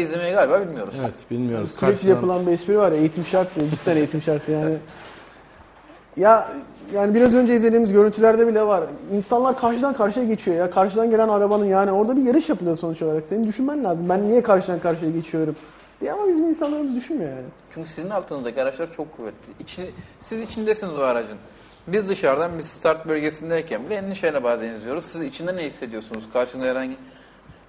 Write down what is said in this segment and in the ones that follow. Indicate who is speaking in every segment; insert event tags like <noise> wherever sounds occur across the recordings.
Speaker 1: izlemeyi galiba bilmiyoruz.
Speaker 2: Evet bilmiyoruz.
Speaker 3: Sürekli
Speaker 2: Karşıdan-
Speaker 3: yapılan bir espri var ya eğitim şart diye. Cidden eğitim şart yani. Ya yani biraz önce izlediğimiz görüntülerde bile var. İnsanlar karşıdan karşıya geçiyor ya. Karşıdan gelen arabanın yani orada bir yarış yapılıyor sonuç olarak. Senin düşünmen lazım. Ben niye karşıdan karşıya geçiyorum? diye ama bizim insanlarımız düşünmüyor yani.
Speaker 1: Çünkü sizin altınızdaki araçlar çok kuvvetli. İçi, siz içindesiniz o aracın. Biz dışarıdan bir start bölgesindeyken bile endişeyle bazen izliyoruz. Siz içinde ne hissediyorsunuz? Karşında herhangi...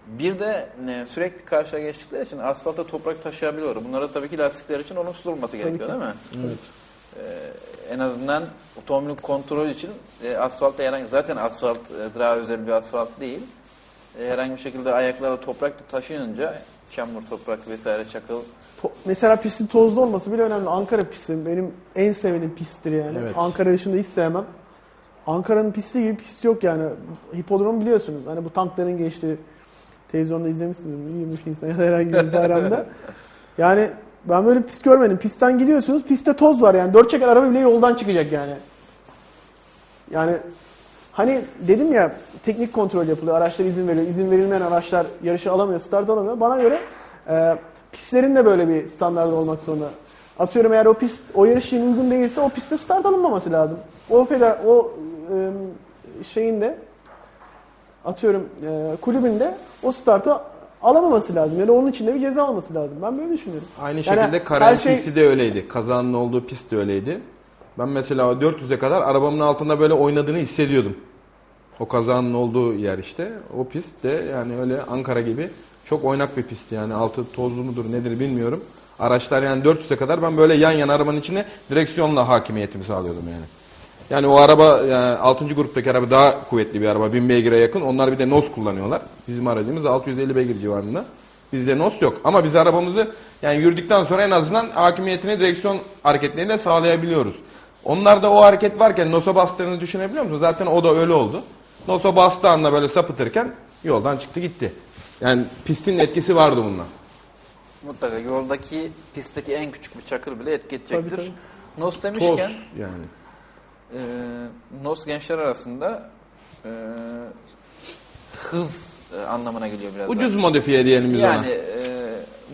Speaker 1: Bir de e, sürekli karşıya geçtikleri için asfalta toprak taşıyabiliyor. Bunlara tabii ki lastikler için olumsuz olması gerekiyor
Speaker 3: ki.
Speaker 1: değil mi?
Speaker 2: Evet.
Speaker 1: Ee, en azından otomobilin kontrol için e, asfaltta herhangi zaten asfalt e, daha özel bir asfalt değil. E, herhangi bir şekilde ayaklara toprak taşıyınca çamur, toprak vesaire çakıl
Speaker 3: To- Mesela pistin tozlu olması bile önemli. Ankara pisti benim en sevdiğim pisttir yani.
Speaker 2: Evet.
Speaker 3: Ankara dışında hiç sevmem. Ankara'nın pisti gibi pist yok yani. Hipodromu biliyorsunuz. Hani bu tankların geçtiği televizyonda izlemişsiniz. 23 Nisan ya da herhangi bir bayramda. Yani ben böyle pist görmedim. Pistten gidiyorsunuz. Pistte toz var yani. Dört çeker araba bile yoldan çıkacak yani. Yani hani dedim ya teknik kontrol yapılıyor. Araçlar izin veriyor. İzin verilmeyen araçlar yarışı alamıyor, start alamıyor. Bana göre e, pistlerin de böyle bir standardı olmak zorunda. Atıyorum eğer o pist o yarış için uygun değilse o pistte start alınmaması lazım. O feder o e, şeyin de atıyorum e, kulübünde o startı alamaması lazım. Yani onun için de bir ceza alması lazım. Ben böyle düşünüyorum.
Speaker 2: Aynı
Speaker 3: Yani
Speaker 2: şekilde Karen
Speaker 3: şey-
Speaker 2: pisti de öyleydi. Kazanın olduğu pist de öyleydi. Ben mesela o 400'e kadar arabamın altında böyle oynadığını hissediyordum. O kazanın olduğu yer işte. O pist de yani öyle Ankara gibi çok oynak bir pist yani. Altı tozlu mudur nedir bilmiyorum. Araçlar yani 400'e kadar ben böyle yan yana arabanın içine direksiyonla hakimiyetimi sağlıyordum yani. Yani o araba yani 6. gruptaki araba daha kuvvetli bir araba. 1000 beygire yakın. Onlar bir de NOS kullanıyorlar. Bizim aracımız 650 beygir civarında. Bizde NOS yok. Ama biz arabamızı yani yürüdükten sonra en azından hakimiyetini direksiyon hareketleriyle sağlayabiliyoruz. Onlarda o hareket varken NOS'a bastığını düşünebiliyor musun? Zaten o da öyle oldu. NOS'a bastığı anda böyle sapıtırken yoldan çıktı gitti. Yani pistin etkisi vardı bununla.
Speaker 1: mutlaka yoldaki pistteki en küçük bir çakıl bile etki edecektir.
Speaker 3: Tabii,
Speaker 1: Nos
Speaker 2: Toz
Speaker 1: demişken
Speaker 2: yani.
Speaker 1: E, Nos gençler arasında e, hız e, anlamına geliyor biraz. daha.
Speaker 2: Ucuz modifiye diyelim biz
Speaker 1: Yani
Speaker 2: ona.
Speaker 1: e,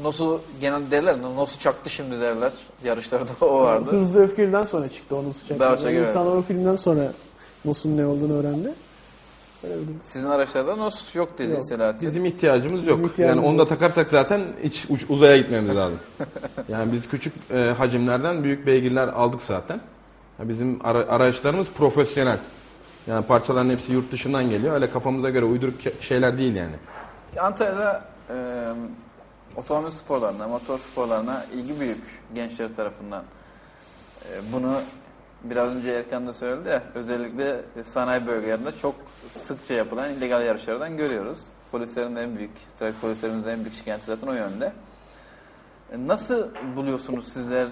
Speaker 1: Nos'u genelde derler, Nos'u çaktı şimdi derler. Yarışlarda o vardı.
Speaker 3: Hızlı öfkeliden sonra çıktı onu sıcak.
Speaker 1: Daha
Speaker 3: Yani
Speaker 1: çok, evet.
Speaker 3: İnsanlar o filmden sonra Mosun ne olduğunu öğrendi. Öyle bir durum.
Speaker 1: Sizin araçlarda Nos yok dedi
Speaker 3: Yok.
Speaker 1: Selahattin.
Speaker 2: Bizim ihtiyacımız yok.
Speaker 3: ihtiyacımız
Speaker 2: yani onu da
Speaker 3: yok.
Speaker 2: takarsak zaten hiç uç- uzaya gitmemiz lazım. <laughs> yani biz küçük e, hacimlerden büyük beygirler aldık zaten. Bizim ara- araçlarımız profesyonel. Yani parçaların hepsi yurt dışından geliyor. Öyle kafamıza göre uyduruk şeyler değil yani.
Speaker 1: Antalya'da e, otomobil sporlarına, motor sporlarına ilgi büyük gençler tarafından. E, bunu biraz önce Erkan da söyledi ya, özellikle sanayi bölgelerinde çok sıkça yapılan illegal yarışlardan görüyoruz. Polislerin en büyük, trafik polislerimizin en büyük şikayeti zaten o yönde. Nasıl buluyorsunuz sizler?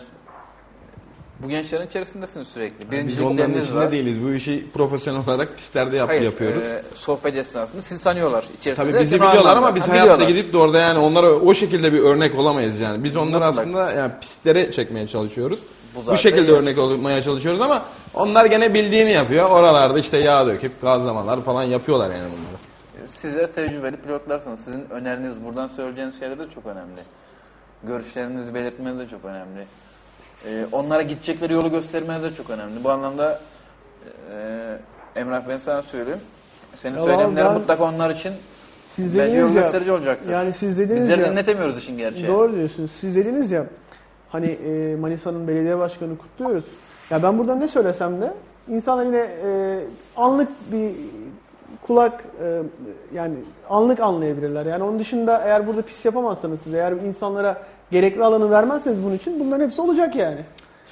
Speaker 1: Bu gençlerin içerisindesiniz sürekli.
Speaker 2: Biz onların
Speaker 1: Birincilikleriniz
Speaker 2: içinde
Speaker 1: var.
Speaker 2: değiliz. Bu işi profesyonel olarak pistlerde yap-
Speaker 1: Hayır,
Speaker 2: yapıyoruz.
Speaker 1: e, sohbet esnasında sizi tanıyorlar içerisinde.
Speaker 2: Tabii bizi biliyorlar
Speaker 1: anlamda-
Speaker 2: ama biz
Speaker 1: Ha,
Speaker 2: hayatta
Speaker 1: biliyorlar.
Speaker 2: gidip de orada yani onlara o şekilde bir örnek olamayız yani. Biz onları
Speaker 1: Mutlaka.
Speaker 2: aslında yani pistlere çekmeye çalışıyoruz.
Speaker 1: Bu
Speaker 2: Bu, şekilde
Speaker 1: iyi.
Speaker 2: örnek olmaya çalışıyoruz ama onlar gene bildiğini yapıyor. Oralarda işte yağ döküp gazlamalar falan yapıyorlar yani bunları.
Speaker 1: Sizler tecrübeli pilotlarsınız. Sizin öneriniz, buradan söyleyeceğiniz şeyler de çok önemli. Görüşlerinizi belirtmeniz de çok önemli. Ee, onlara gidecekleri yolu göstermeniz de çok önemli. Bu anlamda e, Emrah ben sana söyleyeyim. Senin
Speaker 3: Ya
Speaker 1: söylemlerin mutlaka onlar için
Speaker 3: Siz
Speaker 1: belki yol
Speaker 3: ya,
Speaker 1: gösterici olacaktır.
Speaker 3: yani siz dediniz
Speaker 1: Bizleri
Speaker 3: ya,
Speaker 1: dinletemiyoruz işin gerçeği.
Speaker 3: doğru diyorsunuz. Siz dediniz ya, hani e, Manisa'nın belediye başkanını kutluyoruz. Ya ben burada ne söylesem de insanlar yine e, anlık bir kulak e, yani anlık anlayabilirler. Yani onun dışında eğer burada pis yapamazsanız siz eğer insanlara gerekli alanı vermezseniz bunun için bunların hepsi olacak yani.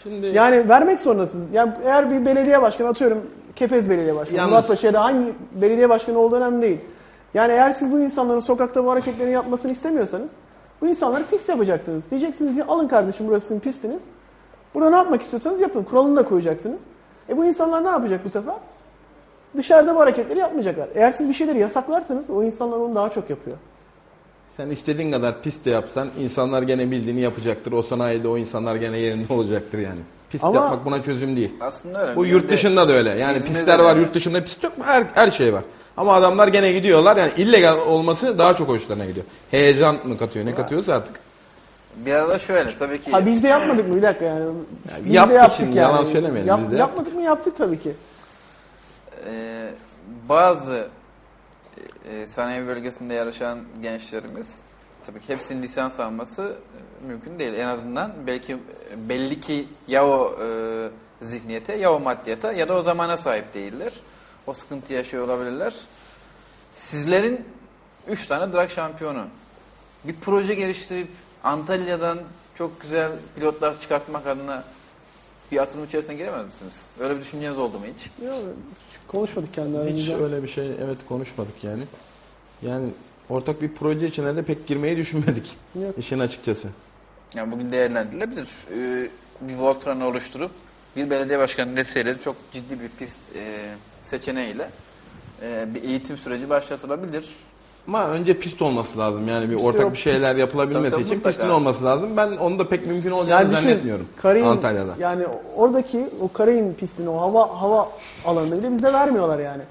Speaker 2: Şimdi
Speaker 3: Yani vermek zorundasınız. Yani eğer bir belediye başkanı atıyorum Kepez Belediye Başkanı,
Speaker 2: Yalnız-
Speaker 3: Muratpaşa ya da hangi belediye başkanı olduğu önemli değil. Yani eğer siz bu insanların sokakta bu hareketlerini yapmasını istemiyorsanız bu insanları pist yapacaksınız. Diyeceksiniz ki alın kardeşim burası sizin pistiniz. Burada ne yapmak istiyorsanız yapın. Kuralını da koyacaksınız. E bu insanlar ne yapacak bu sefer? Dışarıda bu hareketleri yapmayacaklar. Eğer siz bir şeyleri yasaklarsanız o insanlar onu daha çok yapıyor.
Speaker 2: Sen istediğin kadar pist de yapsan insanlar gene bildiğini yapacaktır. O sanayide o insanlar gene yerinde olacaktır yani. Pist
Speaker 3: Ama-
Speaker 2: yapmak buna çözüm değil.
Speaker 1: Aslında öyle.
Speaker 2: Bu yurt
Speaker 1: de
Speaker 2: dışında da öyle. Yani
Speaker 1: İzmir'de
Speaker 2: pistler
Speaker 1: de
Speaker 2: var,
Speaker 1: öyle.
Speaker 2: yurt dışında pist yok mu? Her, her şey var. Ama adamlar gene gidiyorlar. Yani illegal olması daha çok hoşlarına gidiyor. Heyecan mı katıyor ne katıyorsa artık.
Speaker 1: Biraz da şöyle tabii ki
Speaker 3: Ha biz de yapmadık mı bir dakika yani. Biz
Speaker 2: yaptık
Speaker 3: de yaptık
Speaker 2: şimdi, yalan söylemeyelim, biz de
Speaker 3: yapmadık mı yaptık tabii ki.
Speaker 1: e, bazı e, sanayi bölgesinde yarışan gençlerimiz tabii ki hepsinin lisans alması e, mümkün değil. En azından belki e, belli ki ya o e, zihniyete ya o maddiyata ya da o zamana sahip değiller. O sıkıntı yaşıyor olabilirler. Sizlerin 3 tane drag şampiyonu bir proje geliştirip Antalya'dan çok güzel pilotlar çıkartmak adına bir atılım içerisine giremez misiniz? Öyle bir düşünceniz oldu mu hiç?
Speaker 3: Yok, konuşmadık kendi
Speaker 2: Hiç
Speaker 3: aramızda.
Speaker 2: öyle bir şey evet konuşmadık yani. Yani ortak bir proje içine de pek girmeyi düşünmedik. <laughs>
Speaker 3: Yok.
Speaker 2: işin açıkçası.
Speaker 1: Yani bugün değerlendirilebilir. Ee, bir Voltran'ı oluşturup bir belediye başkanı desteğiyle çok ciddi bir pist e, seçeneğiyle e, bir eğitim süreci başlatılabilir.
Speaker 2: Ama önce pist olması lazım. Yani bir
Speaker 3: İşte
Speaker 2: ortak
Speaker 3: o
Speaker 2: bir şeyler yapılabilmesi
Speaker 1: Tabii, tabii,
Speaker 2: için
Speaker 1: mutlaka.
Speaker 2: pistin olması lazım. Ben onu da pek mümkün olacağını
Speaker 3: Yani düşün,
Speaker 2: zannetmiyorum.
Speaker 3: Karayın,
Speaker 2: Antalya'da.
Speaker 3: Yani oradaki o Karayın pistini, o hava hava alanını bile bize vermiyorlar yani.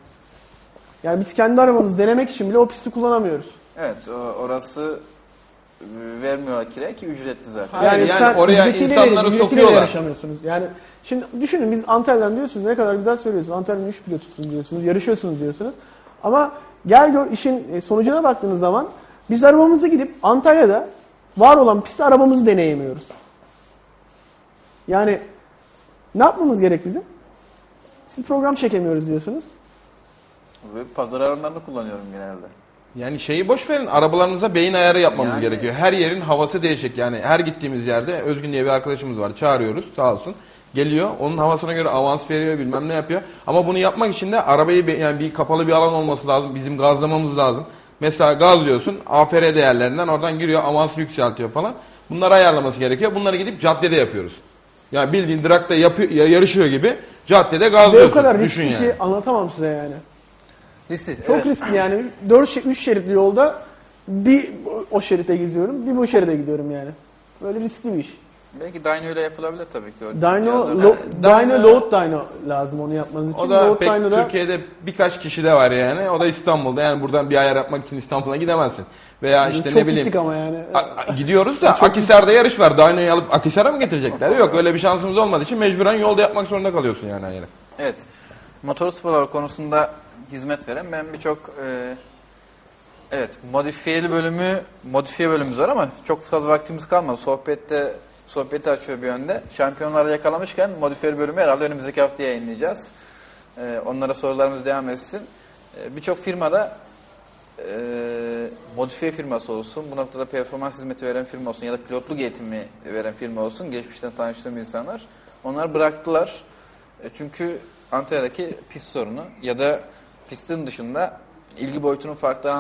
Speaker 3: Yani biz kendi arabamızı denemek için bile o pisti kullanamıyoruz.
Speaker 1: Evet o- orası e, vermiyorlar kiraya ki ücretli zaten.
Speaker 2: Hayır,
Speaker 3: yani,
Speaker 2: yani
Speaker 3: sen
Speaker 2: oraya
Speaker 3: ücretiyle
Speaker 2: insanları
Speaker 3: verip, ücretiyle
Speaker 2: sokuyorlar.
Speaker 3: yarışamıyorsunuz. Yani şimdi düşünün biz Antalya'dan diyorsunuz ne kadar güzel söylüyorsunuz. Antalya'nın 3 pilotusunuz diyorsunuz, yarışıyorsunuz diyorsunuz. Ama gel gör işin e, sonucuna baktığınız zaman biz arabamızı gidip Antalya'da var olan pistte arabamızı deneyemiyoruz. Yani ne yapmamız gerek bizim? Siz program çekemiyoruz diyorsunuz.
Speaker 1: Ve pazar alanlarında kullanıyorum genelde.
Speaker 2: Yani şeyi boş verin. Arabalarımıza beyin ayarı yapmamız
Speaker 1: Yani-
Speaker 2: gerekiyor. Her yerin havası değişik. Yani her gittiğimiz yerde Özgün diye bir arkadaşımız var. Çağırıyoruz sağ olsun. Geliyor. Onun havasına göre avans veriyor bilmem ne yapıyor. Ama bunu yapmak için de arabayı yani bir kapalı bir alan olması lazım. Bizim gazlamamız lazım. Mesela gazlıyorsun. AFR değerlerinden oradan giriyor. Avansı yükseltiyor falan. Bunları ayarlaması gerekiyor. Bunları gidip caddede yapıyoruz. Yani bildiğin drakta yapıyor, ya- yarışıyor gibi caddede
Speaker 3: Ve
Speaker 2: gazlıyorsun.
Speaker 3: o kadar
Speaker 2: Düşün
Speaker 3: riskli
Speaker 2: yani.
Speaker 3: ki anlatamam size yani.
Speaker 1: Riskli.
Speaker 3: Çok
Speaker 1: evet.
Speaker 3: riskli yani. 4 3 şeritli yolda bir o şerite gidiyorum, bir bu şeride gidiyorum yani. Böyle riskli bir iş.
Speaker 1: Belki dyno ile yapılabilir tabii ki. O
Speaker 3: Dyno, lo,
Speaker 2: Dyno-
Speaker 3: dyno, load dyno lazım onu yapmanız için.
Speaker 2: O da
Speaker 3: load
Speaker 2: pek
Speaker 3: dyno'da
Speaker 2: Türkiye'de birkaç kişi de var yani. O da İstanbul'da. Yani buradan bir ayar yapmak için İstanbul'a gidemezsin. Veya işte
Speaker 3: çok
Speaker 2: ne bileyim.
Speaker 3: gittik ama yani.
Speaker 2: A- a- gidiyoruz da Akhisar'da yarış var. Dyno'yu alıp Akhisar'a mı getirecekler? Yok öyle bir şansımız olmadığı için mecburen yolda yapmak zorunda kalıyorsun yani ayarı.
Speaker 1: Evet. Motor sporları konusunda hizmet veren ben birçok e, evet modifiyeli bölümü modifiye bölümümüz var ama çok fazla vaktimiz kalmadı. Sohbette sohbeti açıyor bir yönde. Şampiyonları yakalamışken modifiyeli bölümü herhalde önümüzdeki hafta yayınlayacağız. E, onlara sorularımız devam etsin. E, birçok firmada e, modifiye firması olsun, bu noktada performans hizmeti veren firma olsun ya da pilotluk eğitimi veren firma olsun, geçmişten tanıştığım insanlar, onlar bıraktılar. E, Çünkü Antalya'daki pist sorunu ya da pistin dışında ilgi boyutunun farklı